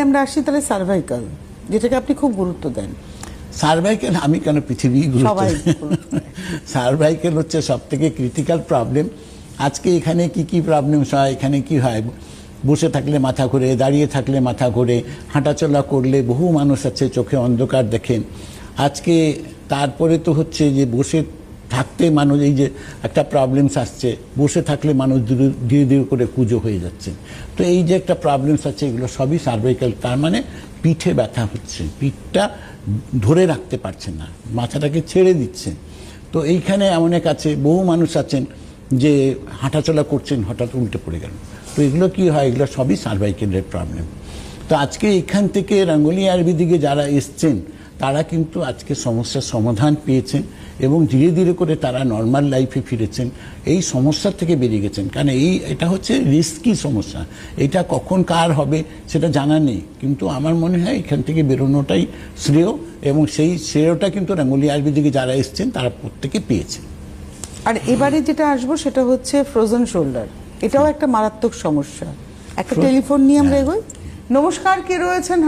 আমরা আসি তাহলে সার্ভাইকাল যেটাকে আপনি খুব গুরুত্ব দেন। সার্ভাইকেল আমি কেন পৃথিবী সার্ভাইকেল হচ্ছে সব থেকে ক্রিটিক্যাল প্রবলেম আজকে এখানে কি কি প্রবলেম হয় এখানে কি হয়? বসে থাকলে মাথা ঘুরে দাঁড়িয়ে থাকলে মাথা ঘুরে হাঁটাচলা করলে বহু মানুষ আছে চোখে অন্ধকার দেখেন আজকে তারপরে তো হচ্ছে যে বসে থাকতে মানুষ, এই যে একটা প্রবলেমস আসছে, বসে থাকলে মানুষ ধীরে ধীরে করে কুজো হয়ে যাচ্ছে। তো এই যে একটা প্রবলেমস আছে, এগুলো সবই সার্ভাইকাল তার মানে পিঠে ব্যথা হচ্ছে, পিঠটা ধরে রাখতে পারছে না, মাথাটাকে ছেড়ে দিচ্ছে। তো এইখানে অনেক আছে, বহু মানুষ আছেন যে হাঁটাচলা করছেন, হঠাৎ উল্টে পড়ে গেল। তো এগুলো কি হয়? এগুলো সবই সার্ভাইকেলের প্রবলেম তো আজকে এখান থেকে রঙ্গলি আয়ুর্বেদিকে যারা এসছেন তারা কিন্তু আজকে সমস্যার সমাধান পেয়েছেন এবং ধীরে ধীরে করে তারা নর্মাল লাইফে ফিরেছেন। এই সমস্যার থেকে বেরিয়ে গেছেন। কারণ এই এটা হচ্ছে রিস্কি সমস্যা। এটা কখন কার হবে সেটা জানা নেই। কিন্তু আমার মনে হয় এখান থেকে বেরোনোটাই শ্রেয় এবং সেই শ্রেয়টা কিন্তু রঙ্গলি আয়ুর্বেদিকে যারা এসছেন তারা প্রত্যেকে পেয়েছে। আর এবারে যেটা আসব সেটা হচ্ছে ফ্রোজেন শোল্ডার এটাও একটা মারাত্মক সমস্যা। একটা টেলিফোন নিয়ে আমরা এগোই। নমস্কার কে রয়েছেন?